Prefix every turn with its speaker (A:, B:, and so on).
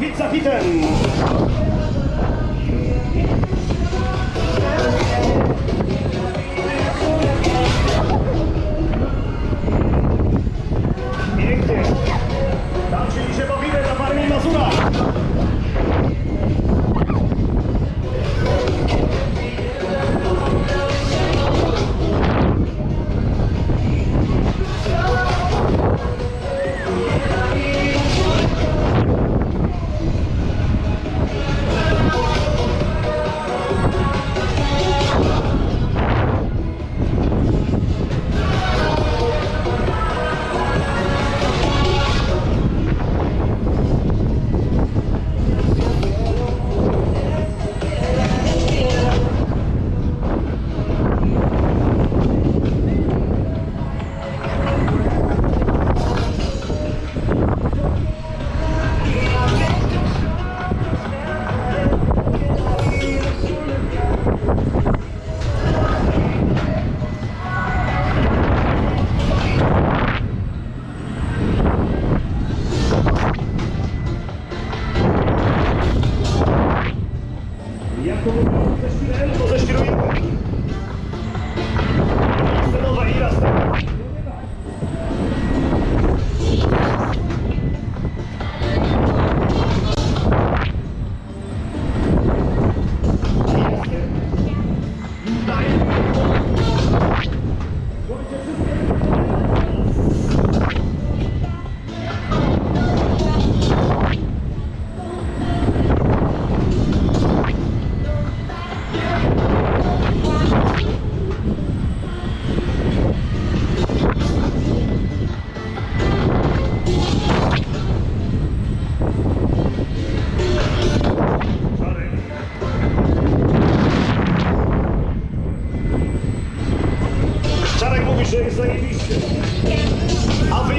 A: hit za hitem. Thank you. Że jest zajebiście. A wy